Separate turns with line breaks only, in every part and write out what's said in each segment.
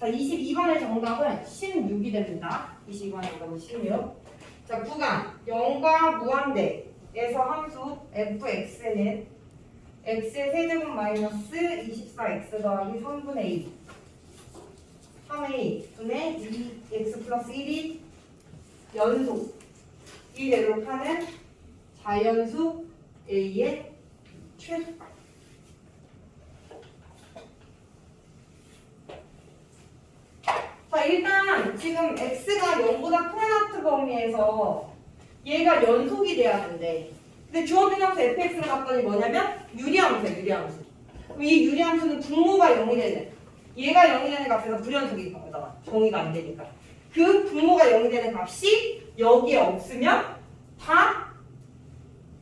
자, 22번의 정답은 16이 됩니다. 22번의 정답은 16. 자, 구간 0과 무한대에서 함수 fx는 x의 세제곱 마이너스 24x 더하기 3분의 2 3a 분의 2x 플러스 1이 연속 이 대rop하는 자연수 a의 최소값 자 일단 지금 x가 0보다 큰 하트 범위에서 얘가 연속이 돼야 된대. 근데 주어진 함수 fx를 갖더니 뭐냐면 유리함수야 유리함수. 그럼 이 유리함수는 분모가 0이 되는 얘가 0이 되는 값에서 불연속이 나오잖아 정의가 안 되니까. 그 분모가 0이 되는 값이 여기에 없으면 다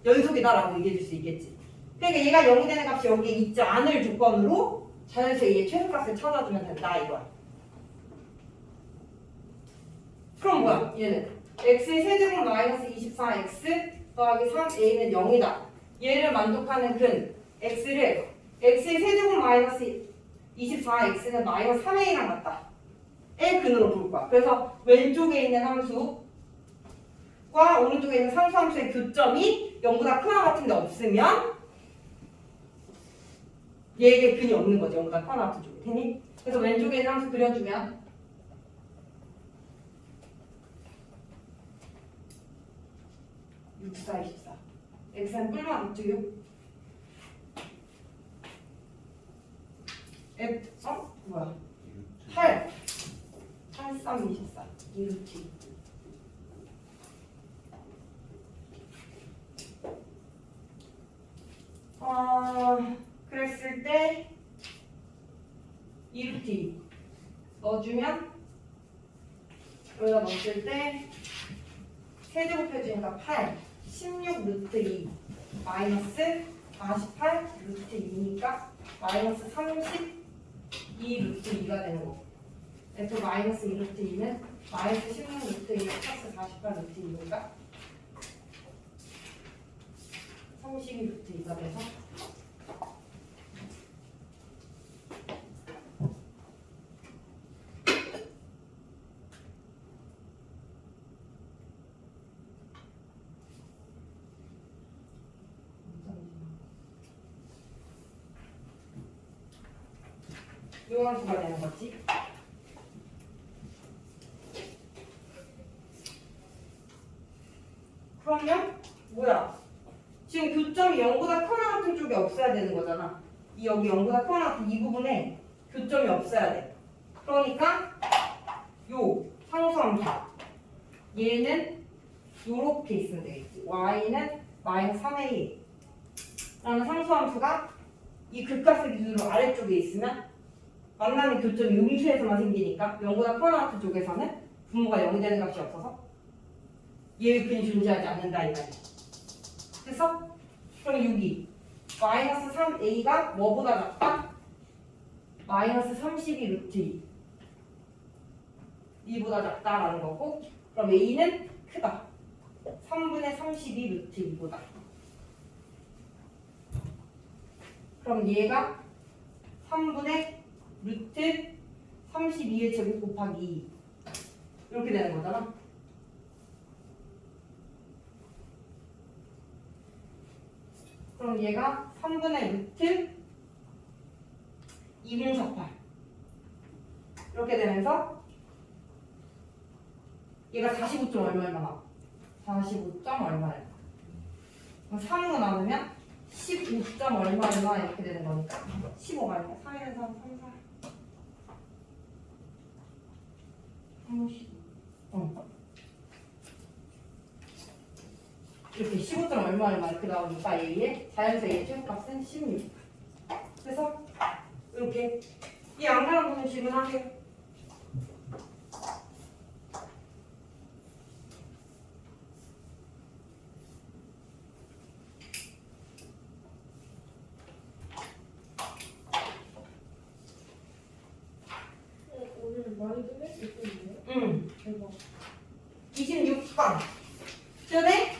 연속이다라고 얘기해 줄 수 있겠지. 그러니까 얘가 0이 되는 값이 여기에 있지 않을 조건으로 자연수 A의 최소값을 찾아주면 된다 이거야 그럼 뭐야? 얘는 x의 세제곱 마이너스 24x 더하기 3a는 0이다. 얘를 만족하는 근 x를 x의 세제곱 마이너스 24x는 마이너스 3a랑 같다. 의 근으로 볼 거야. 그래서 왼쪽에 있는 함수과 오른쪽에 있는 상수함수의 교점이 0보다 크나 같은데 없으면 얘에게 근이 없는 거죠 0보다 크나 같은 쪽에 되니? 그래서 왼쪽에 있는 함수 그려주면 64, 24. x는 뿔만 6. f, 어? 뭐야? 8. 8, 3, 24. 2 루트 2. 어, 그랬을 때2 루트 2 넣어주면 여기다 넣었을 때 세제곱 해주니까 8, 16 루트 2 마이너스 48 루트 2니까 마이너스 32 루트 2가 되는 거고 F 마이너스 2 루트 2는 마이너스 16 루트 2 플러스 48 루트 2니까 32 루트 2가 돼서 요한수가 되는 거지. 그러면 뭐야? 지금 교점이 0보다 크나 같은 쪽이 없어야 되는 거잖아. 이 여기 0보다 크나 같은 이 부분에 교점이 없어야 돼. 그러니까 요 상수함수 얘는 요렇게 있으면 되겠지. y는 마이너스 3a 라는 상수함수가 이 극값을 기준으로 아래쪽에 있으면 만나는 교점이 음수에서만 생기니까 0보다 크나 같은 쪽에서는 분모가 0이 되는 값이 없어서 얘의 근이 존재하지 않는다 이 말이야. 그래서 그럼 여기 마이너스 3a가 뭐보다 작다? 마이너스 32 루트 2 2보다 작다라는 거고 그럼 a는 크다 3분의 32 루트 2보다 그럼 얘가 3분의 루트 32의 제곱 곱하기 2 이렇게 되는 거잖아. 그럼 얘가 3분의 루트 2048 이렇게 되면서 얘가 45점 얼마에 나와? 45점 얼마에 그럼 3으로 나누면 15점 얼마나 이렇게 되는 거니까 15가 아니야 3에서 3, 4 30 어. 이렇게 15점 얼마 얼마 이렇게 나오니까 A의 자연수 A의 최소값은 16 그래서 이렇게 이 양가랑 부분 질문하세요
어, 오늘 많이 끝낼 수 있겠네요.
응
대박.
26번 전에